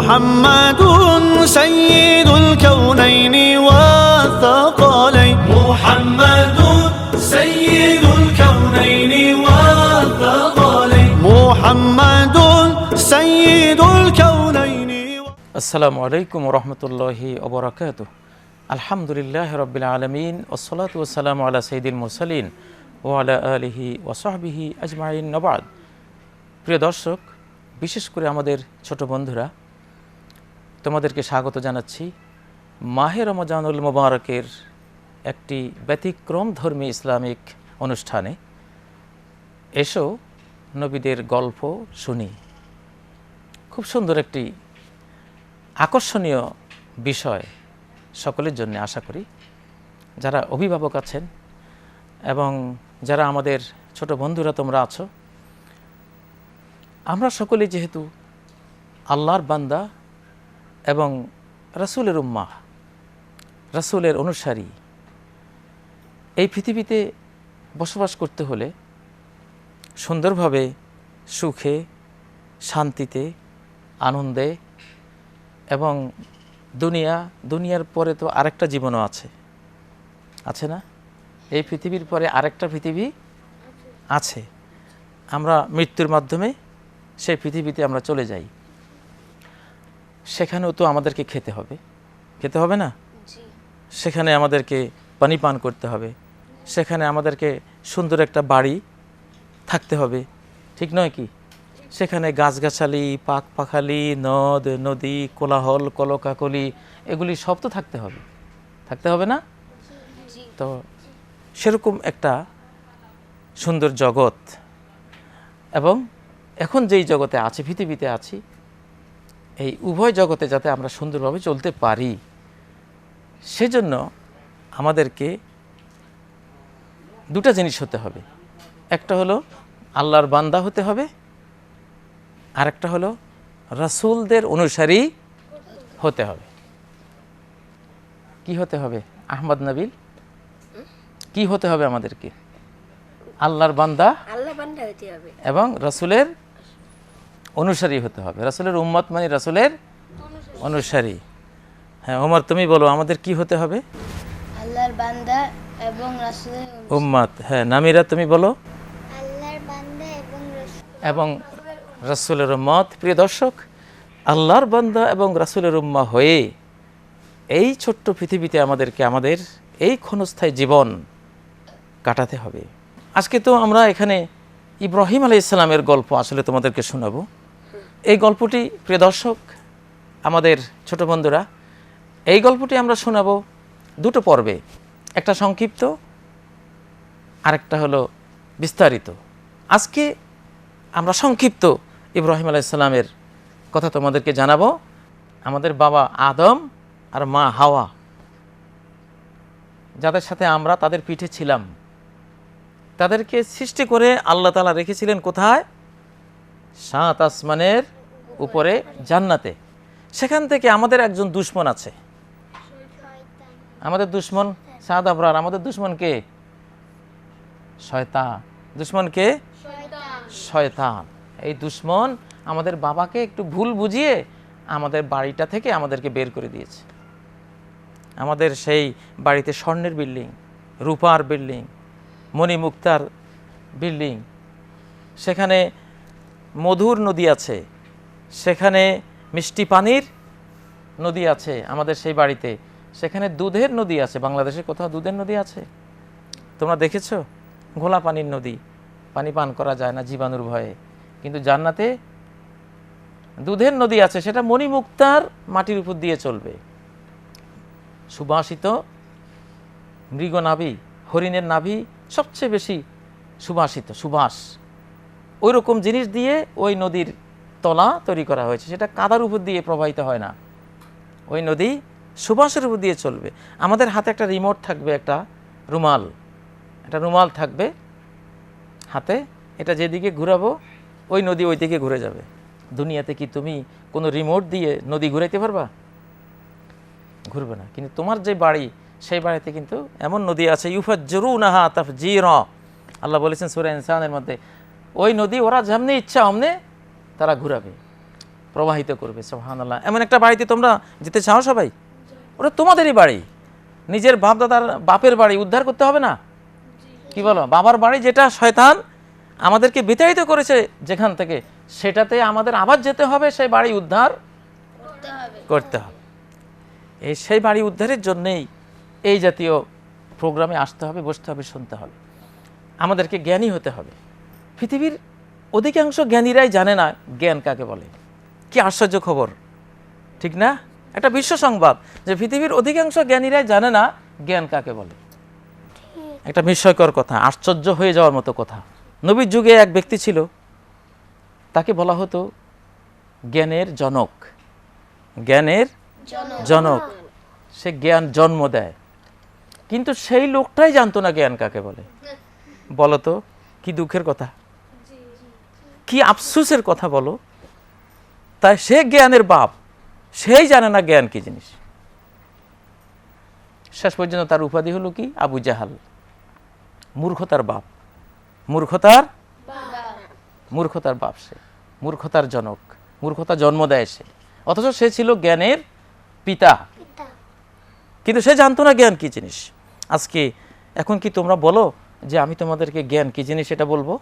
محمد سيد الكونين والثقلين محمد سيد الكونين والثقلين محمد سيد الكونين আসসালামু আলাইকুম রহমতুল্লাহি ওবরাকাত আলহামদুলিল্লাহ রবিল আলমিন ওসলাত ওসালাম আলা সঈদুল মুরসালিন ও আলা আলিহি ওসাহবিহি আজমাইন নবাদ প্রিয় দর্শক বিশেষ করে আমাদের ছোট বন্ধুরা তোমাদেরকে স্বাগত জানাচ্ছি। মাহে রমজানুল মোবারকের একটি ব্যতিক্রম ধর্মী ইসলামিক অনুষ্ঠানে। এসো নবীদের গল্প শুনি। খুব সুন্দর একটি আকর্ষণীয় বিষয় সকলের জন্য আশা করি। যারা অভিভাবক আছেন এবং যারা আমাদের ছোট বন্ধুরা তোমরা আছো, আমরা সকলে যেহেতু আল্লাহর বান্দা এবং রাসূলের উম্মা রাসূলের অনুসারী। এই পৃথিবীতে বসবাস করতে হলে সুন্দরভাবে সুখে, শান্তিতে, আনন্দে এবং দুনিয়া, দুনিয়ার পরে তো আরেকটা জীবনও আছে। আছে না? এই পৃথিবীর পরে আরেকটা পৃথিবী আছে। আমরা মৃত্যুর মাধ্যমে সেই পৃথিবীতে আমরা চলে যাই। সেখানেও তো আমাদেরকে খেতে হবে। খেতে হবে না? সেখানে আমাদেরকে পানি পান করতে হবে। সেখানে আমাদেরকে সুন্দর একটা বাড়ি থাকতে হবে। ঠিক নয় কি? সেখানে গাছগাছালি পাক পাখালি নদ নদী কোলাহল কলকাকলি এগুলি সব তো থাকতে হবে। থাকতে হবে না? তো সেরকম একটা সুন্দর জগৎ। এবং এখন যেই জগতে আছি পৃথিবীতে আছি এই উভয় জগতে যাতে আমরা সুন্দরভাবে চলতে পারি সেজন্য আমাদেরকে দুটা জিনিস হতে হবে। একটা হলো আল্লাহর বান্দা হতে হবে আরেকটা হলো রাসূলদের অনুসারী হতে হবে। কি হতে হবে? আহমদ নবিল কি হতে হবে আমাদেরকে? আল্লাহর বান্দা আল্লাহ বান্দা হইতে হবে। এবং রাসূলের অনুসারী হতে হবে। রাসুলের উম্মত মানে রাসূলের অনুসারী। হ্যাঁ ওমর তুমি বলো আমাদের কি হতে হবে? আল্লাহর বান্দা এবং রাসূলের উম্মত। হ্যাঁ নামিরা তুমি বলো। আল্লাহর বান্দা এবং এবং রাসূলের উম্মত। প্রিয় দর্শক আল্লাহর বান্দা এবং রাসূলের উম্মা হয়ে এই ছোট্ট পৃথিবীতে আমাদেরকে আমাদের এই ক্ষণস্থায়ী জীবন কাটাতে হবে। আজকে তো আমরা এখানে ইব্রাহিম আলাই ইসলামের গল্প আসলে তোমাদেরকে শোনাবো। এই গল্পটি, প্রিয় দর্শক, আমাদের ছোট বন্ধুরা, এই গল্পটি আমরা শোনাবো দুটো পর্বে। একটা সংক্ষিপ্ত, আরেকটা হলো বিস্তারিত। আজকে আমরা সংক্ষিপ্ত ইব্রাহিম আলাইসাল্লামের কথা তোমাদেরকে জানাব। আমাদের বাবা আদম আর মা হাওয়া, যাদের সাথে আমরা তাদের পিঠে ছিলাম। তাদেরকে সৃষ্টি করে আল্লাহ তালা রেখেছিলেন কোথায়? সাত আসমানের উপরে জান্নাতে। সেখান থেকে আমাদের একজন দুশ্মন আছে। আমাদের দুশ্মন সাদ আবরার। আমাদের দুশ্মন কে? শয়তান। দুশ্মন কে? শয়তান। এই দুশ্মন আমাদের বাবাকে একটু ভুল বুঝিয়ে আমাদের বাড়িটা থেকে আমাদেরকে বের করে দিয়েছে। আমাদের সেই বাড়িতে স্বর্ণের বিল্ডিং, রূপার বিল্ডিং, মণিমুক্তার বিল্ডিং। সেখানে মধুর নদী আছে। সেখানে মিষ্টি পানির নদী আছে আমাদের সেই বাড়িতে। সেখানে দুধের নদী আছে। বাংলাদেশে কোথাও দুধের নদী আছে? তোমরা দেখেছ? ঘোলা পানির নদী। পানি পান করা যায় না জীবাণুর ভয়ে। কিন্তু জান্নাতে দুধের নদী আছে। সেটা মণিমুক্তার মাটির উপর দিয়ে চলবে। সুবাসিত মৃগ নাভি হরিণের নাভি সবচেয়ে বেশি সুবাসিত, সুবাস। ওই রকম জিনিস দিয়ে ওই নদীর তলা তৈরি করা হয়েছে। সেটা কাদার উপর দিয়ে প্রবাহিত হয় না। ওই নদী সুবাসের উপর দিয়ে চলবে। আমাদের হাতে একটা রিমোট থাকবে, একটা রুমাল। একটা রুমাল থাকবে হাতে। এটা যেদিকে ঘুরাবো, ওই নদী ওই দিকে ঘুরে যাবে। দুনিয়াতে কি তুমি কোনো রিমোট দিয়ে নদী ঘুরাইতে পারবা? ঘুরবে না। কিন্তু তোমার যে বাড়ি, সেই বাড়িতে কিন্তু এমন নদী আছে ইউফাজ্জরু নাহা তাফ জি র আল্লাহ বলেছেন, সুরা ইনসানের মধ্যে ওই নদী ওরা যেমনি ইচ্ছা অমনে তারা ঘুরাবে প্রবাহিত করবে সোহানাল্লাহ এমন একটা বাড়িতে তোমরা যেতে চাও সবাই? ওটা তোমাদেরই বাড়ি। নিজের বাপ দাদার বাপের বাড়ি উদ্ধার করতে হবে না? কি বলো? বাবার বাড়ি যেটা শয়তান আমাদেরকে বিতাড়িত করেছে যেখান থেকে সেটাতে আমাদের আবার যেতে হবে সেই বাড়ি উদ্ধার করতে হবে। করতে হবে। এই সেই বাড়ি উদ্ধারের জন্যেই এই জাতীয় প্রোগ্রামে আসতে হবে বসতে হবে শুনতে হবে। আমাদেরকে জ্ঞানী হতে হবে। পৃথিবীর অধিকাংশ জ্ঞানীরাই জানে না জ্ঞান কাকে বলে। কি আশ্চর্য খবর। ঠিক না? একটা বিশ্ব সংবাদ যে পৃথিবীর অধিকাংশ জ্ঞানীরাই জানে না জ্ঞান কাকে বলে। একটা বিস্ময়কর কথা আশ্চর্য হয়ে যাওয়ার মতো কথা। নবীর যুগে এক ব্যক্তি ছিল তাকে বলা হতো জ্ঞানের জনক। জ্ঞানের জনক। সে জ্ঞান জন্ম দেয়। কিন্তু সেই লোকটাই জানতো না জ্ঞান কাকে বলে। বলো তো কি দুঃখের কথা। কি আফসুসের কথা বলো? তাই সে জ্ঞানের বাপ সেই জানে না জ্ঞান কি জিনিস। শেষ পর্যন্ত তার উপাধি হলো কি? আবু জাহাল। মূর্খতার বাপ। মূর্খতার? মূর্খতার বাপ সে। মূর্খতার জনক। মূর্খতা জন্ম দেয় সে। অথচ সে ছিল জ্ঞানের পিতা। কিন্তু সে জানতো না জ্ঞান কি জিনিস। আজকে এখন কি তোমরা বলো যে আমি তোমাদেরকে জ্ঞান কি জিনিস এটা বলব?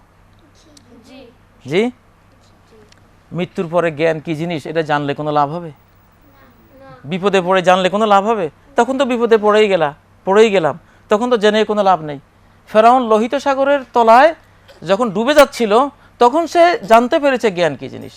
জি? মৃত্যুর পরে জ্ঞান কি জিনিস? এটা জানলে কোনো লাভ হবে? বিপদে পড়ে জানলে কোনো লাভ হবে? তখন তো বিপদে পড়েই গেলা, পড়েই গেলাম। তখন তো জেনে কোনো লাভ নেই। ফেরাউন লোহিত সাগরের তলায় যখন ডুবে যাচ্ছিল, তখন সে জানতে পেরেছে জ্ঞান কি জিনিস।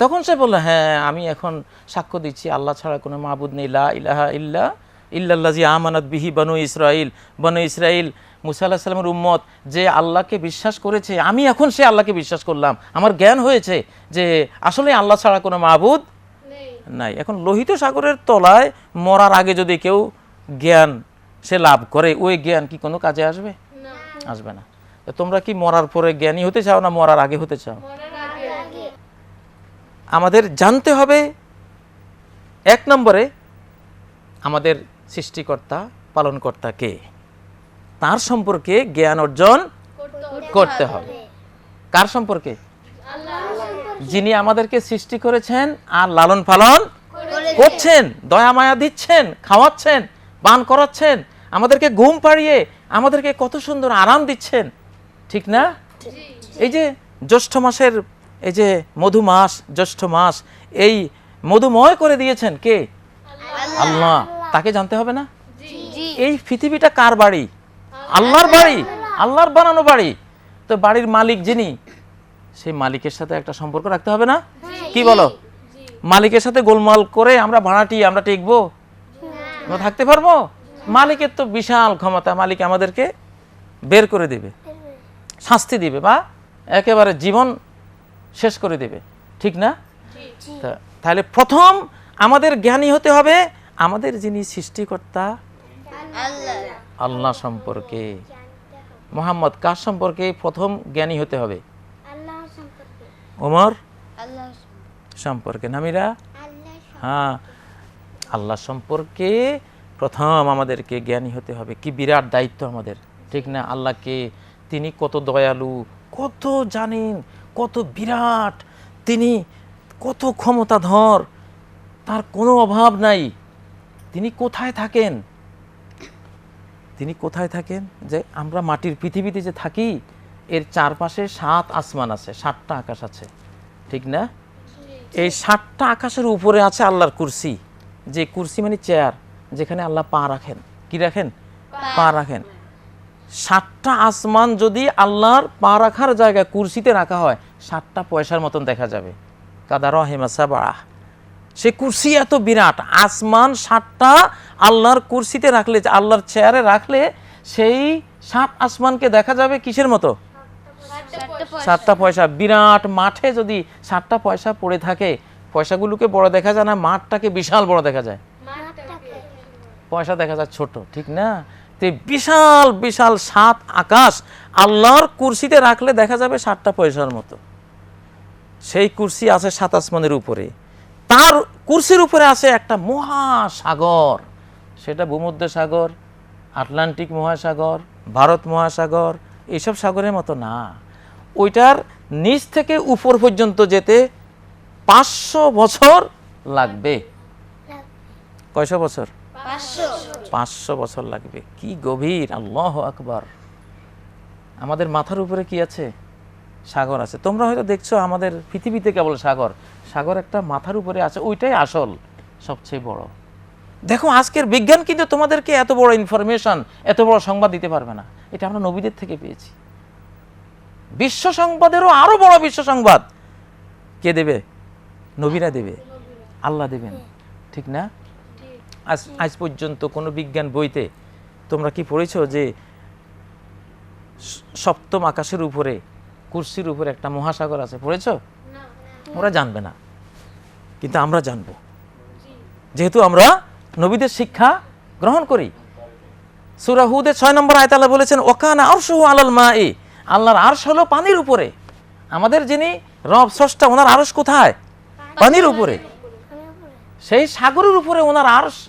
তখন সে বলল হ্যাঁ আমি এখন সাক্ষ্য দিচ্ছি, আল্লাহ ছাড়া কোনো মাহবুদ নেই, লা ইলাহা ইল্লা ইল্লাল্লাজি আমানত বিহি বনু ইসরাইল বনু ইসরাইল মুসা আল্লাহ সাল্লামের উম্মত যে আল্লাহকে বিশ্বাস করেছে আমি এখন সে আল্লাহকে বিশ্বাস করলাম। আমার জ্ঞান হয়েছে যে আসলে আল্লাহ ছাড়া কোনো মাহবুদ নাই। এখন লোহিত সাগরের তলায় মরার আগে যদি কেউ জ্ঞান সে লাভ করে ওই জ্ঞান কি কোনো কাজে আসবে? আসবে না। তো তোমরা কি মরার পরে জ্ঞানী হতে চাও না মরার আগে হতে চাও? আমাদের জানতে হবে এক নম্বরে আমাদের সৃষ্টিকর্তা পালনকর্তা কে? তার সম্পর্কে জ্ঞান অর্জন করতে হবে। কার সম্পর্কে? যিনি আমাদেরকে সৃষ্টি করেছেন আর লালন পালন করছেন দয়া মায়া দিচ্ছেন খাওয়াচ্ছেন পান করাচ্ছেন আমাদেরকে ঘুম পাড়িয়ে আমাদেরকে কত সুন্দর আরাম দিচ্ছেন ঠিক না? এই যে জ্যৈষ্ঠ মাসের এই যে মধু মাস জ্যৈষ্ঠ মাস এই মধুময় করে দিয়েছেন কে? আল্লাহ। তাকে জানতে হবে না? এই পৃথিবীটা কার বাড়ি? আল্লাহর বাড়ি। আল্লাহর বানানো বাড়ি। তো বাড়ির মালিক যিনি সেই মালিকের সাথে একটা সম্পর্ক রাখতে হবে না? কি বলো? মালিকের সাথে গোলমাল করে আমরা ভাড়াটি আমরা টিকবো? আমরা থাকতে পারব? মালিকের তো বিশাল ক্ষমতা। মালিক আমাদেরকে বের করে দিবে। শাস্তি দিবে বা একেবারে জীবন শেষ করে দেবে। ঠিক না? তা- তাহলে প্রথম আমাদের জ্ঞানী হতে হবে আমাদের যিনি সৃষ্টিকর্তা আল্লাহ। সম্পর্কে। মোহাম্মদ কার সম্পর্কে প্রথম জ্ঞানী হতে হবে? ওমর সম্পর্কে। নামিরা? হ্যাঁ। আল্লাহ সম্পর্কে প্রথম আমাদেরকে জ্ঞানী হতে হবে। কি বিরাট দায়িত্ব আমাদের। ঠিক না? আল্লাহকে তিনি কত দয়ালু কত জানেন কত বিরাট তিনি কত ক্ষমতাধর তার কোনো অভাব নাই। তিনি কোথায় থাকেন? তিনি কোথায় থাকেন? যে আমরা মাটির পৃথিবীতে যে থাকি, এর চারপাশে সাত আসমান আছে, সাতটা আকাশ আছে। ঠিক না? এই সাতটা আকাশের উপরে আছে আল্লাহর কুরসি। যে কুরসি মানে চেয়ার, যেখানে আল্লাহ পা রাখেন। কি রাখেন? পা রাখেন। সাতটা আসমান যদি আল্লাহর পা রাখার জায়গায় কুরসিতে রাখা হয়, সাতটা পয়সার মতন দেখা যাবে। কাদা রহেমা সাবাহ। সে কুরসি এত বিরাট আসমান সাতটা আল্লাহর কুরসিতে রাখলে আল্লাহর চেয়ারে রাখলে সেই সাত আসমানকে দেখা যাবে কিসের মতো? সাতটা পয়সা। বিরাট মাঠে যদি সাতটা পয়সা পড়ে থাকে পয়সাগুলোকে বড় দেখা যায় না মাঠটাকে বিশাল বড় দেখা যায়? পয়সা দেখা যায় ছোট ঠিক না? তো বিশাল বিশাল সাত আকাশ আল্লাহর কুরসিতে রাখলে দেখা যাবে সাতটা পয়সার মতো। সেই কুরসি আছে সাত আসমানের উপরে। তার কুরসির উপরে আছে একটা মহাসাগর। সেটা ভূমধ্য সাগর আটলান্টিক মহাসাগর ভারত মহাসাগর এইসব সাগরের মতো না। ওইটার নিচ থেকে উপর পর্যন্ত যেতে পাঁচশো বছর লাগবে। কয়শো বছর? পাঁচশো। পাঁচশো বছর লাগবে। কি গভীর আল্লাহ আকবার। আমাদের মাথার উপরে কি আছে? সাগর আছে। তোমরা হয়তো দেখছ আমাদের পৃথিবীতে কেবল সাগর। সাগর একটা মাথার উপরে আছে, ওইটাই আসল, সবচেয়ে বড়। দেখো, আজকের বিজ্ঞান কিন্তু তোমাদেরকে এত বড় ইনফরমেশন এত বড় সংবাদ দিতে পারবে না। এটা আমরা নবীদের থেকে পেয়েছি। বিশ্ব সংবাদেরও আরও বড় বিশ্ব সংবাদ। কে দেবে? নবীরা দেবে। আল্লাহ দেবেন। ঠিক না? আজ আজ পর্যন্ত কোনো বিজ্ঞান বইতে তোমরা কি পড়েছো যে সপ্তম আকাশের উপরে কুর্সির উপরে একটা মহাসাগর আছে পড়েছ? ওরা জানবে না। কিন্তু আমরা জানব। যেহেতু আমরা নবীদের শিক্ষা গ্রহণ করি। সূরা হুদের ছয় নম্বর আয়তালা বলেছেন ওকানা আরশহু আলাল মা এ আল্লাহর আরশ হলো পানির উপরে। আমাদের যিনি রব স্রষ্টা ওনার আরশ কোথায়? পানির উপরে। সেই সাগরের উপরে ওনার আরশ।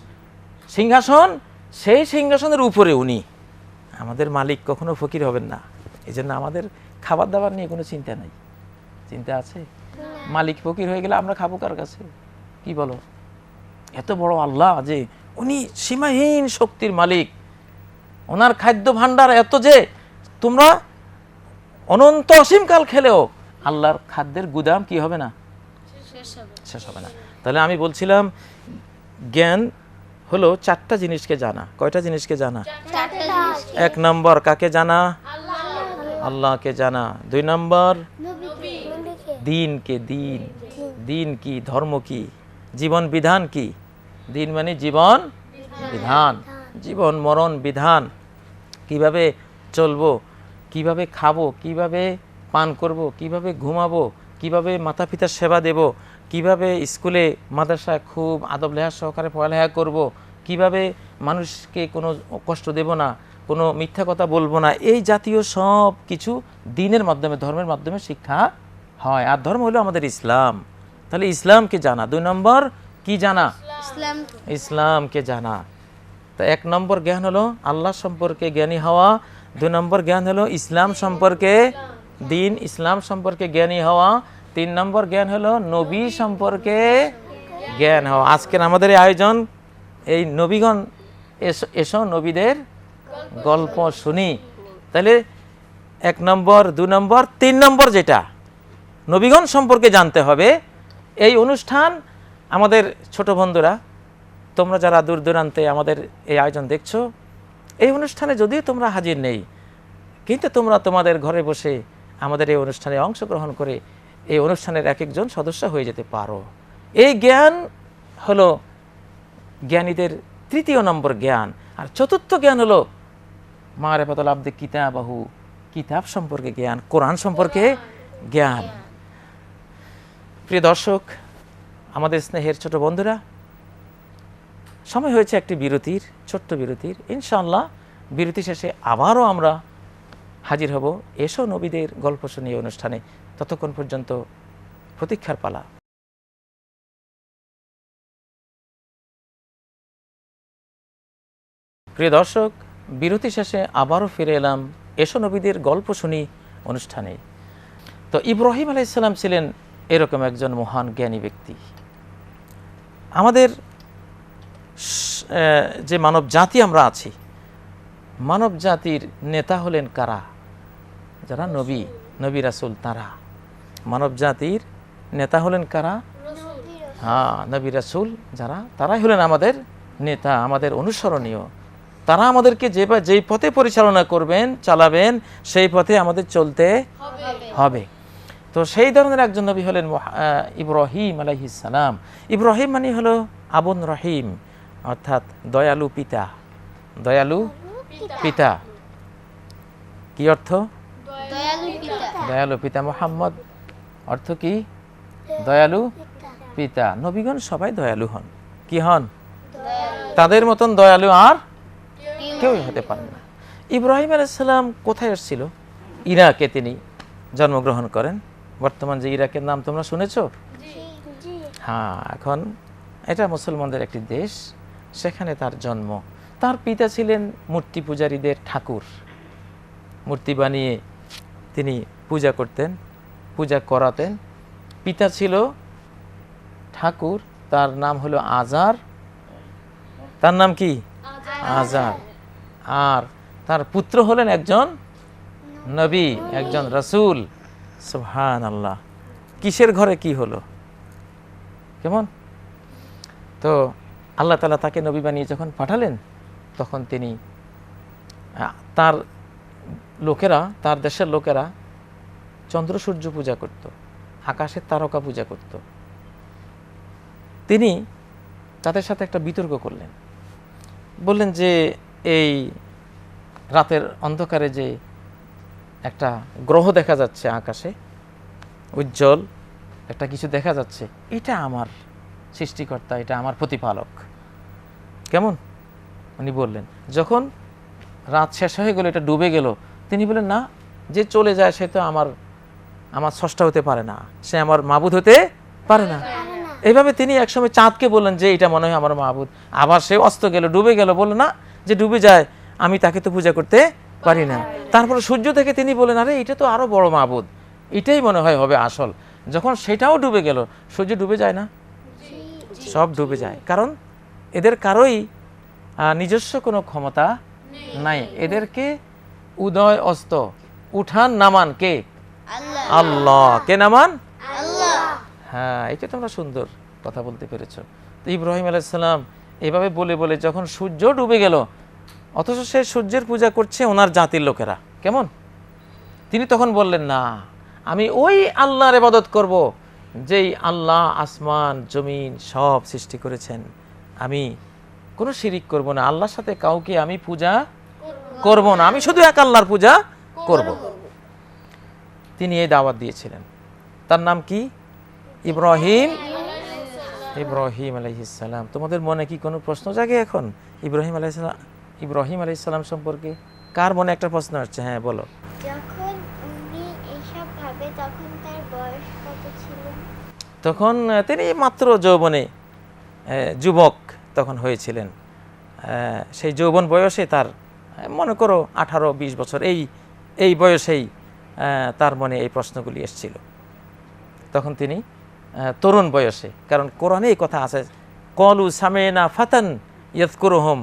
সিংহাসন সেই সিংহাসনের উপরে উনি। আমাদের মালিক কখনো ফকির হবেন না। এই জন্য আমাদের খাবার দাবার নিয়ে কোনো চিন্তা নাই। চিন্তা আছে? মালিক ফকির হয়ে গেলে আমরা খাব কার কাছে? কি বলো? এত বড় আল্লাহ যে উনি সীমাহীন শক্তির মালিক। ওনার খাদ্য ভাণ্ডার এত যে তোমরা অনন্ত অসীমকাল খেলেও আল্লাহর খাদ্যের গুদাম কি হবে না? শেষ হবে। না। তাহলে আমি বলছিলাম জ্ঞান হলো চারটা জিনিসকে জানা। কয়টা জিনিসকে জানা? এক নম্বর কাকে জানা? আল্লাহকে জানা। দুই নম্বর দিনকে দিন দিন? কি ধর্ম কি? জীবন বিধান কি? দিন মানে জীবন বিধান। জীবন মরণ বিধান। কীভাবে চলবো? কীভাবে খাব? কীভাবে পান করব? কীভাবে ঘুমাবো? কীভাবে মাতা পিতার সেবা দেব? কীভাবে স্কুলে মাদ্রাসায় খুব আদব লেহাজ সহকারে পড়ালেখা করব? কীভাবে মানুষকে কোনো কষ্ট দেব না? কোনো মিথ্যা কথা বলব না। এই জাতীয় সব কিছু দিনের মাধ্যমে ধর্মের মাধ্যমে শিক্ষা হয়। আর ধর্ম হলো আমাদের ইসলাম। তাহলে ইসলামকে জানা। দুই নম্বর কি জানা? ইসলাম। ইসলামকে জানা। তো এক নম্বর জ্ঞান হলো আল্লাহ সম্পর্কে জ্ঞানী হওয়া। দুই নম্বর জ্ঞান হলো ইসলাম সম্পর্কে দিন ইসলাম সম্পর্কে জ্ঞানী হওয়া। তিন নম্বর জ্ঞান হলো নবী সম্পর্কে জ্ঞান হওয়া। আজকের আমাদের এই আয়োজন এই নবীগণ এসো এসো নবীদের গল্প শুনি। তাহলে এক নম্বর, দু নম্বর, তিন নম্বর যেটা, নবীগণ সম্পর্কে জানতে হবে, এই অনুষ্ঠান আমাদের ছোট বন্ধুরা, তোমরা যারা দূর দূরান্তে আমাদের এই আয়োজন দেখছ, এই অনুষ্ঠানে যদিও তোমরা হাজির নেই, কিন্তু তোমরা তোমাদের ঘরে বসে আমাদের এই অনুষ্ঠানে অংশগ্রহণ করে এই অনুষ্ঠানের এক একজন সদস্য হয়ে যেতে পারো। এই জ্ঞান হলো জ্ঞানীদের তৃতীয় নম্বর জ্ঞান, আর চতুর্থ জ্ঞান হলো মারেফাতুল আব্দে কিতাবাহু, কিতাব সম্পর্কে জ্ঞান, কোরআন সম্পর্কে জ্ঞান। প্রিয় দর্শক, আমাদের স্নেহের ছোট বন্ধুরা, সময় হয়েছে একটি বিরতির, ছোট্ট বিরতির। ইনশাল্লাহ বিরতি শেষে আবারও আমরা হাজির হব। এসো নবীদের গল্প শুনিয়ে অনুষ্ঠানে। ততক্ষণ পর্যন্ত প্রতীক্ষার পালা। প্রিয় দর্শক বিরতি শেষে আবারও ফিরে এলাম। এসো নবীদের গল্প শুনি অনুষ্ঠানে। তো ইব্রাহিম আলাইসাল্লাম ছিলেন এরকম একজন মহান জ্ঞানী ব্যক্তি। আমাদের যে মানব জাতি আমরা আছি মানব জাতির নেতা হলেন কারা? যারা নবী নবী রাসুল তারা। মানব জাতির নেতা হলেন কারা? হ্যাঁ নবী রাসুল যারা তারাই হলেন আমাদের নেতা আমাদের অনুসরণীয়। তারা আমাদেরকে যে যেই পথে পরিচালনা করবেন চালাবেন সেই পথে আমাদের চলতে হবে। তো সেই ধরনের একজন নবী হলেন ইব্রাহিম আলাইহিস সালাম। ইব্রাহিম মানে হলো আবুন রহিম অর্থাৎ দয়ালু পিতা। দয়ালু পিতা। কি অর্থ? দয়ালু পিতা। দয়ালু পিতা মোহাম্মদ। অর্থ কি? দয়ালু পিতা। নবীগণ সবাই দয়ালু হন। কি হন? তাদের মতন দয়ালু আর কেউই হতে পারে না। ইব্রাহিম আলাইসাল্লাম কোথায় এসেছিল? ইরাকে তিনি জন্মগ্রহণ করেন। বর্তমান যে ইরাকের নাম তোমরা শুনেছো? হ্যাঁ এখন এটা মুসলমানদের একটি দেশ। সেখানে তার জন্ম। তার পিতা ছিলেন মূর্তি পূজারীদের ঠাকুর। মূর্তি বানিয়ে তিনি পূজা করতেন পূজা করাতেন। পিতা ছিল ঠাকুর তার নাম হলো আজার। তার নাম কি? আজার। আর তার পুত্র হলেন একজন নবী, একজন রসুল। সুবহান আল্লাহ কিসের ঘরে কি হলো? কেমন? তো আল্লাহ তালা তাকে নবী বানিয়ে যখন পাঠালেন, তখন তিনি তার লোকেরা, তার দেশের লোকেরা চন্দ্র সূর্য পূজা করত, আকাশের তারকা পূজা করত। তিনি তাদের সাথে একটা বিতর্ক করলেন। বললেন যে এই রাতের অন্ধকারে যে একটা গ্রহ দেখা যাচ্ছে আকাশে উজ্জ্বল একটা কিছু দেখা যাচ্ছে এটা আমার সৃষ্টিকর্তা এটা আমার প্রতিপালক। কেমন? উনি বললেন যখন রাত শেষ হয়ে গেল এটা ডুবে গেল তিনি বললেন না যে চলে যায় সে তো আমার আমার স্রষ্টা হতে পারে না সে আমার মাবুদ হতে পারে না। এভাবে তিনি একসময় চাঁদকে বললেন যে এটা মনে হয় আমার মাহবুদ আবার সে অস্ত গেল ডুবে গেল বলল না যে ডুবে যায়, আমি তাকে তো পূজা করতে পারি না। তারপরে সূর্য থেকে তিনি বলেন আরে, এটা তো আরও বড় মাহবুদ এটাই মনে হয় হবে আসল। যখন সেটাও ডুবে গেল, সূর্য ডুবে যায় না? সব ডুবে যায়। কারণ এদের কারোই নিজস্ব কোনো ক্ষমতা নাই। এদেরকে উদয় অস্ত উঠান নামান কে? আল্লাহ। আল্লাহ কে নামান? হ্যাঁ এটা তোমরা সুন্দর কথা বলতে পেরেছ। তো ইব্রাহিম আলাইসাল্লাম এভাবে বলে বলে যখন সূর্য ডুবে গেল অথচ সে সূর্যের পূজা করছে ওনার জাতির লোকেরা। কেমন? তিনি তখন বললেন, না, আমি ওই আল্লাহর এবাদত করব, যেই আল্লাহ আসমান, জমিন সব সৃষ্টি করেছেন। আমি কোনো শিরিক করব না, আল্লাহর সাথে কাউকে আমি পূজা করব না, আমি শুধু এক আল্লাহর পূজা করব। তিনি এই দাওয়াত দিয়েছিলেন। তার নাম কি? ইব্রাহিম ইব্রাহিম আলাইহিসসালাম তোমাদের মনে কি কোনো প্রশ্ন জাগে এখন? ইব্রাহিম আলাইসালাম ইব্রাহিম আলাইসালাম সম্পর্কে কার মনে একটা প্রশ্ন আসছে? হ্যাঁ বলো। যখন উনি এসব ভাবে তখন তার বয়স কত ছিল? তখন তিনি মাত্র যৌবনে যুবক তখন হয়েছিলেন। সেই যৌবন বয়সে তার মনে করো আঠারো বিশ বছর এই এই বয়সেই তার মনে এই প্রশ্নগুলি এসেছিল। তখন তিনি তরুণ বয়সে কারণ কোরআনে এই কথা আছে কলু সামেনা ফাতান ইয়াতকুরহম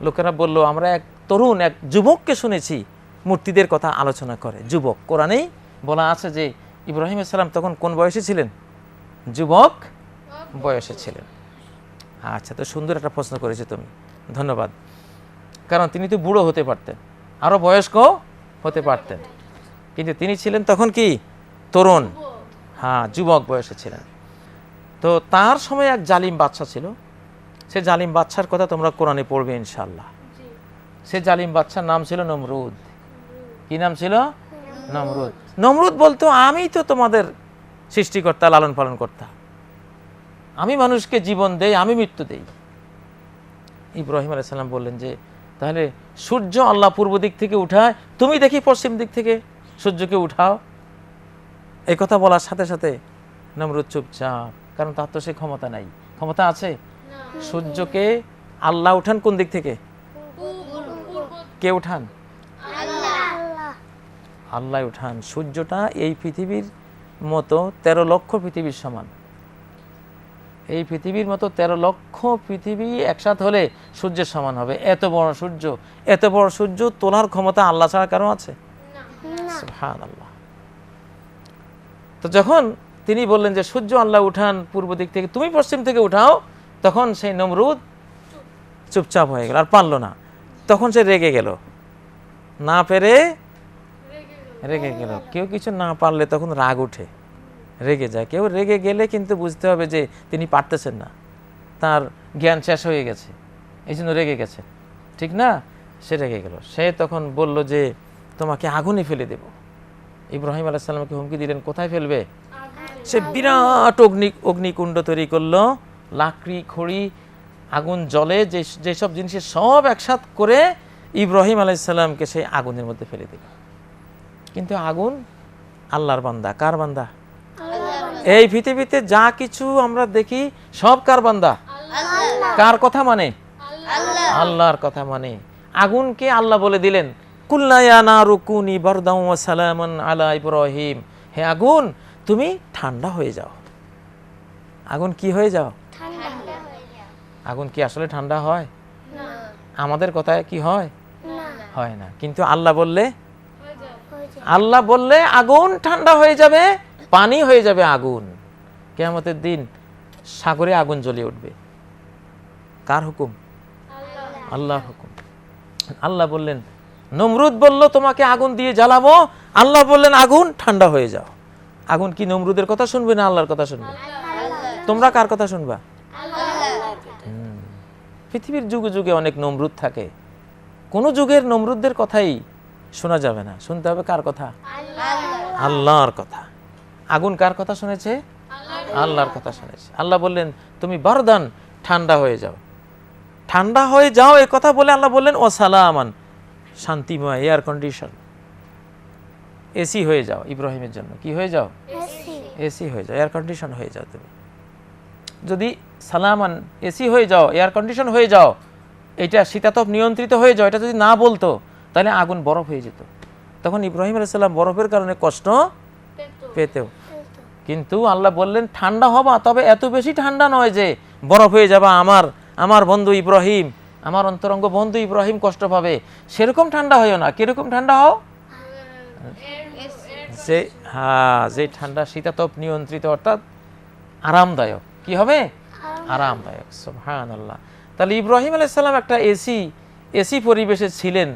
লোকেরা বলল, আমরা এক তরুণ, এক যুবককে শুনেছি, মূর্তিদের কথা আলোচনা করে। যুবক কোরআনেই বলা আছে যে ইব্রাহিম সালাম তখন কোন বয়সে ছিলেন? যুবক বয়সে ছিলেন। আচ্ছা তো সুন্দর একটা প্রশ্ন করেছ তুমি। ধন্যবাদ। কারণ তিনি তো বুড়ো হতে পারতেন আরও বয়স্ক হতে পারতেন। কিন্তু তিনি ছিলেন তখন কি? তরুণ। হ্যাঁ যুবক বয়সে ছিলেন। তো তার সময় এক জালিম বাচ্চা ছিল। সে জালিম বাচ্চার কথা তোমরা কোরআনে পড়বে ইনশাল্লাহ সে জালিম বাচ্চার নাম ছিল নমরুদ। কি নাম ছিল? নমরুদ। নমরুদ। বলতো আমি তো তোমাদের সৃষ্টিকর্তা লালন পালন কর্তা। আমি মানুষকে জীবন দেই আমি মৃত্যু দেই। ইব্রাহিম আলাইসাল্লাম বললেন যে তাহলে সূর্য আল্লাহ পূর্ব দিক থেকে উঠায় তুমি দেখি পশ্চিম দিক থেকে সূর্যকে উঠাও। এই কথা বলার সাথে সাথে নমরুদ চুপচাপ কারণ তার তো সে ক্ষমতা নাই। ক্ষমতা আছে? সূর্যকে আল্লাহ উঠান কোন দিক থেকে? কে উঠান? আল্লাহ। উঠান। সূর্যটা এই পৃথিবীর মতো তেরো লক্ষ পৃথিবীর সমান। এই পৃথিবীর মতো তেরো লক্ষ পৃথিবী একসাথে হলে সূর্যের সমান হবে। এত বড় সূর্য এত বড় সূর্য তোলার ক্ষমতা আল্লাহ ছাড়া কারও আছে? আল্লাহ তো যখন তিনি বললেন যে সূর্য আল্লাহ উঠান পূর্ব দিক থেকে তুমি পশ্চিম থেকে উঠাও তখন সেই নমরুদ চুপচাপ হয়ে গেল, আর পারল না। তখন সে রেগে গেল। না পেরে রেগে গেল। কেউ কিছু না পারলে তখন রাগ উঠে। রেগে যায়। কেউ রেগে গেলে কিন্তু বুঝতে হবে যে তিনি পারতেছেন না। তার জ্ঞান শেষ হয়ে গেছে। এই জন্য রেগে গেছে। ঠিক না? সে রেগে গেল। সে তখন বলল যে, তোমাকে আগুনে ফেলে দেব। ইব্রাহিম আলাইসাল্লামকে হুমকি দিলেন, কোথায় ফেলবে? সে বিরাট অগ্নি অগ্নিকুণ্ড তৈরি করল। লাকড়ি খড়ি আগুন জলে যে যেসব জিনিসের সব একসাথ করে ইব্রাহিম আলাইসাল্লামকে সেই আগুনের মধ্যে ফেলে দিল। কিন্তু আগুন আল্লাহর বান্দা। কার বান্দা? এই পৃথিবীতে যা কিছু আমরা দেখি সব কার বান্দা? কার কথা মানে? আল্লাহর কথা মানে। আগুনকে আল্লাহ বলে দিলেন কুল্লায়া না রুকুনি বরদাউ সালামান আলা ইব্রাহিম। হে আগুন তুমি ঠান্ডা হয়ে যাও। আগুন কি হয়ে যাও? আগুন কি আসলে ঠান্ডা হয়? আমাদের কথায় কি হয়? হয় না। কিন্তু আল্লাহ বললে? হয়ে আল্লাহ বললে আগুন ঠান্ডা হয়ে যাবে পানি হয়ে যাবে আগুন। কেয়ামতের দিন সাগরে আগুন জ্বলে উঠবে। কার হুকুম? আল্লাহর হুকুম। আল্লাহ বললেন নমরুদ বলল তোমাকে আগুন দিয়ে জ্বালাবো। আল্লাহ বললেন আগুন ঠান্ডা হয়ে যাও। আগুন কি নমরুদের কথা শুনবে না আল্লাহর কথা শুনবে? তোমরা কার কথা শুনবা। পৃথিবীর যুগে যুগে অনেক নমরুদ থাকে। কোন যুগের নমরুদদের কথাই শোনা যাবে না। শুনতে হবে কার কথা? আল্লাহর। কথা। আগুন কার কথা শুনেছে? আল্লাহর কথা শুনেছে। আল্লাহ বললেন তুমি বারদান ঠান্ডা হয়ে যাও। ঠান্ডা হয়ে যাও এই কথা বলে আল্লাহ বললেন ও সালামান শান্তিময় এয়ার কন্ডিশন। এসি হয়ে যাও ইব্রাহিমের জন্য। কি হয়ে যাও? এসি হয়ে যাও এয়ার কন্ডিশন হয়ে যাও তুমি। যদি সালামান এসি হয়ে যাও এয়ার কন্ডিশন হয়ে যাও এটা শীতাতপ নিয়ন্ত্রিত হয়ে যাও এটা যদি না বলতো তাহলে আগুন বরফ হয়ে যেত। তখন ইব্রাহিম আলাইসাল্লাম বরফের কারণে কষ্ট পেতেও কিন্তু আল্লাহ বললেন ঠান্ডা হবা তবে এত বেশি ঠান্ডা নয় যে বরফ হয়ে যাবা আমার আমার বন্ধু ইব্রাহিম আমার অন্তরঙ্গ বন্ধু ইব্রাহিম কষ্ট পাবে। সেরকম ঠান্ডা হয়েও না। কীরকম ঠান্ডা হও? যে হ্যাঁ যে ঠান্ডা শীতাতপ নিয়ন্ত্রিত অর্থাৎ আরামদায়ক। কি হবে? আরামদায়ক সুবহান আল্লাহ তাহলে ইব্রাহিম আলাইসাল্লাম একটা এসি এসি পরিবেশে ছিলেন।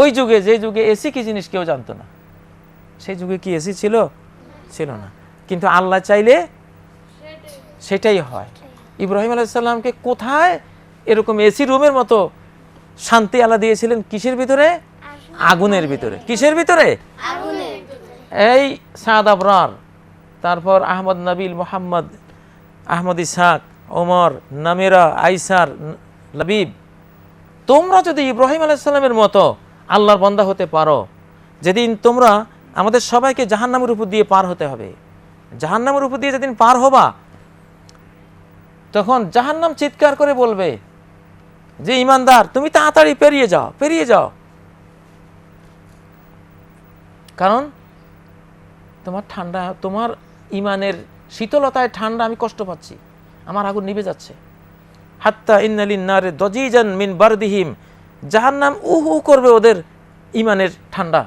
ওই যুগে যে যুগে এসি কি জিনিস কেউ জানতো না? সেই যুগে কি এসি ছিল? ছিল না। কিন্তু আল্লাহ চাইলে সেটাই হয়। ইব্রাহিম আলাইসাল্লামকে কোথায় এরকম এসি রুমের মতো শান্তি আল্লাহ দিয়েছিলেন? কিসের ভিতরে? আগুনের ভিতরে। কিসের ভিতরে। এই সাদ আবরার তারপর আহমদ নবিল মোহাম্মদ আহমদ ইসাক ওমর, নামেরা, আইসার, লবিব। তোমরা যদি ইব্রাহিম আলাইসাল্লামের মতো আল্লাহর বন্দা হতে পারো, যেদিন তোমরা আমাদের সবাইকে জাহান্নামের উপর দিয়ে পার হতে হবে। জাহান্নামের উপর দিয়ে যেদিন পার হবা, তখন জাহান্নাম চিৎকার করে বলবে, যে ইমানদার, তুমি তাড়াতাড়ি পেরিয়ে যাও পেরিয়ে যাও। কারণ তোমার ঠান্ডা, তোমার ইমানের শীতলতায় ঠান্ডা আমি কষ্ট পাচ্ছি। আমার আগুন নিভে যাচ্ছে। হাত্তা ইন্নালিন নারে দজিজান মিন বারদিহিম। জাহান্নাম উহু করবে ওদের ইমানের ঠান্ডা।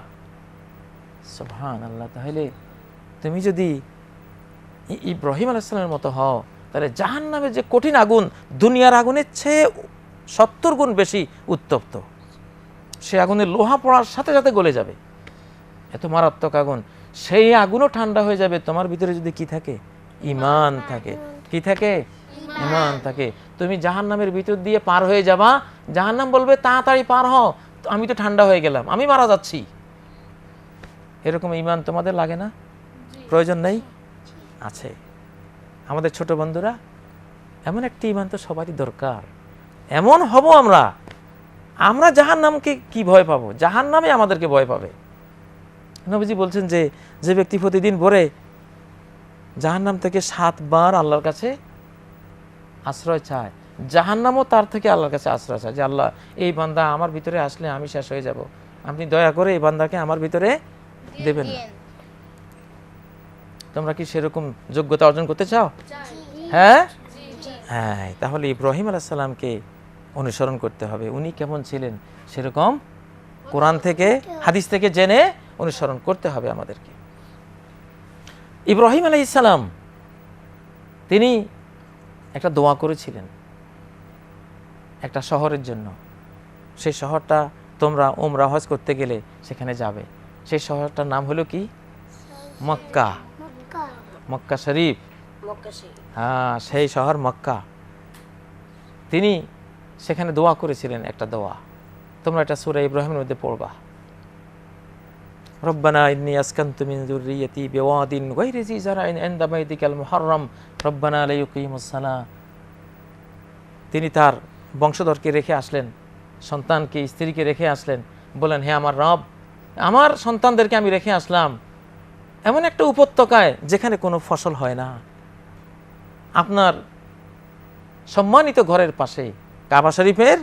সুবহান আল্লাহ তাহলে তুমি যদি ইব্রাহিম আলাইসালামের মতো হও, তাহলে জাহান নামে যে কঠিন আগুন, দুনিয়ার আগুনের চেয়ে সত্তর গুণ বেশি উত্তপ্ত। সে আগুনের লোহা পড়ার সাথে সাথে গলে যাবে। এত মারাত্মক আগুন। সেই আগুনও ঠান্ডা হয়ে যাবে। তোমার ভিতরে যদি কি থাকে? ইমান থাকে। কি থাকে? ইমান থাকে। তুমি জাহান্নামের ভিতর দিয়ে পার হয়ে যাবা। জাহান নাম বলবে, তাড়াতাড়ি পার হও। আমি তো ঠান্ডা হয়ে গেলাম। আমি মারা যাচ্ছি। এরকম ইমান তোমাদের লাগে না? প্রয়োজন নেই? আছে। আমাদের ছোট বন্ধুরা, এমন একটি ইমান তো সবারই দরকার। এমন হব আমরা। আমরা জাহান নামকে কি ভয় পাবো? জাহান্নামে আমাদেরকে ভয় পাবে। নবীজি বলছেন যে যে ব্যক্তি প্রতিদিন ভোরে জাহান্নাম থেকে সাতবার আল্লাহর কাছে আশ্রয় চায়। জাহান্নামও তার থেকে আল্লাহর কাছে আশ্রয় চায় যে, আল্লাহ, এই বান্দা আমার ভিতরে আসলে আমি শেষ হয়ে যাব। আপনি দয়া করে এই বান্দাকে আমার ভিতরে দেবেন তোমরা কি সেরকম যোগ্যতা অর্জন করতে চাও? হ্যাঁ? হ্যাঁ তাহলে ইব্রাহিম আলাইসাল্লামকে অনুসরণ করতে হবে। উনি কেমন ছিলেন? সেরকম কোরআন থেকে, হাদিস থেকে জেনে অনুসরণ করতে হবে আমাদেরকে। ইব্রাহিম আলাইসাল্লাম তিনি একটা দোয়া করেছিলেন একটা শহরের জন্য। সেই শহরটা তোমরা ওমরা হজ করতে গেলে সেখানে যাবে। সেই শহরটার নাম হলো কি? মক্কা। মক্কা। মক্কা শরীফ। হ্যাঁ সেই শহর মক্কা। তিনি সেখানে দোয়া করেছিলেন একটা দোয়া। তোমরা এটা সুরা ইব্রাহিমের মধ্যে পড়বা। রব্বানা ইন্নি আসকানতু মিন যুররিয়্যাতি বিওয়াদিন গায়রি জি জারাইন ইনদা বাইতিকাল মুহাররম রব্বানা লা ইউকিমুস সালাহ তিনি তার বংশধরকে রেখে আসলেন সন্তানকে স্ত্রীকে রেখে আসলেন। বলেন হে আমার রব আমার সন্তানদেরকে আমি রেখে আসলাম। এমন একটা উপত্যকায় যেখানে কোনো ফসল হয় না। আপনার সম্মানিত ঘরের পাশে কাবা শরীফের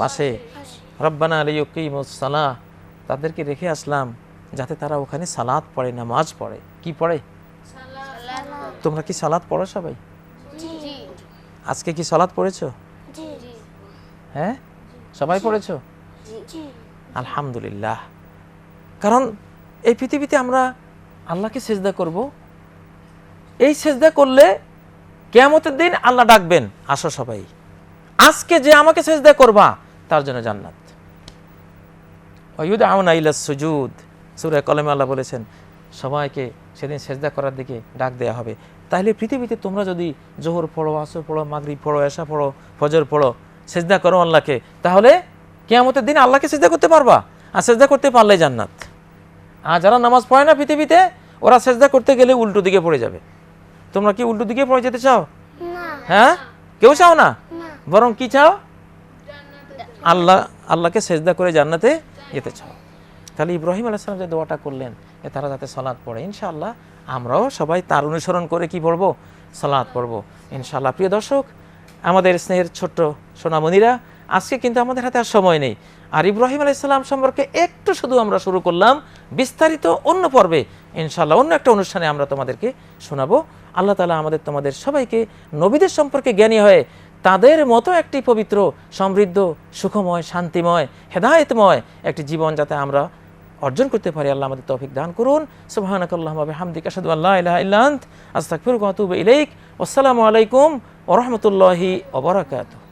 পাশে। রব্বানা আলী আলিউকিমুসালাহ তাদেরকে রেখে আসলাম। যাতে তারা ওখানে সালাদ পড়ে নামাজ পড়ে। কি পড়ে? তোমরা কি সালাদ পড়ো সবাই? আজকে কি সালাদ পড়েছো? হ্যাঁ? সবাই পড়েছো? আলহামদুলিল্লাহ। কারণ এই পৃথিবীতে আমরা আল্লাহকে সেজদা করব। এই সেজদা করলে কেয়ামতের দিন আল্লাহ ডাকবেন আসো সবাই। আজকে যে আমাকে সেজদা করবা তার জন্য জান্নাত। সুজুদ। সুরে কলেমে আল্লাহ বলেছেন সবাইকে সেদিন সেজদা করার দিকে ডাক দেয়া হবে। তাহলে পৃথিবীতে তোমরা যদি জোহর পড়ো আসর পড়ো মাগরি পড়ো এশা পড়ো ফজর পড়ো সেজদা করো আল্লাহকে তাহলে কেয়ামতের দিন আল্লাহকে সেজদা করতে পারবা। আর সেজদা করতে পারলে জান্নাত। আর যারা নামাজ পড়ে না পৃথিবীতে ওরা সেজদা করতে গেলে উল্টো দিকে পড়ে যাবে। তোমরা কি উল্টো দিকে পড়ে যেতে চাও? হ্যাঁ? কেউ চাও না? না। বরং কি চাও? আল্লাহ আল্লাহকে সেজদা করে জান্নাতে যেতে চাও। তাহলে ইব্রাহিম আলাইসালাম যে দোয়াটা করলেন, এ তারা যাতে সলাৎ পড়ে। ইনশাআল্লাহ আমরাও সবাই তার অনুসরণ করে কি পড়ব? সলাৎ পড়ব। ইনশাআল্লাহ, প্রিয় দর্শক, আমাদের স্নেহের ছোট্ট সোনামণিরা, আজকে কিন্তু আমাদের হাতে আর সময় নেই। আর ইব্রাহিম আলাইসাল্লাম সম্পর্কে একটু শুধু আমরা শুরু করলাম, বিস্তারিত অন্য পর্বে। ইনশাল্লাহ অন্য একটা অনুষ্ঠানে আমরা তোমাদেরকে শোনাবো। আল্লাহ তালা আমাদের, তোমাদের সবাইকে নবীদের সম্পর্কে জ্ঞানী হয়ে তাদের মতো একটি পবিত্র, সমৃদ্ধ, সুখময়, শান্তিময়, হেদায়েতময় একটি জীবন যাতে আমরা অর্জন করতে পারি, আল্লাহ আমাদের তৌফিক দান করুন। সুবহানাকাল্লাহ বিহামদিকা আশহাদু আল্লা আল্লাহ ইল্লা আন্ত, আস্তাগফিরুকা ওয়া ইলাইক। আসসালামু আলাইকুম ওয়া রাহমাতুল্লাহি ওয়া বারাকাতুহু।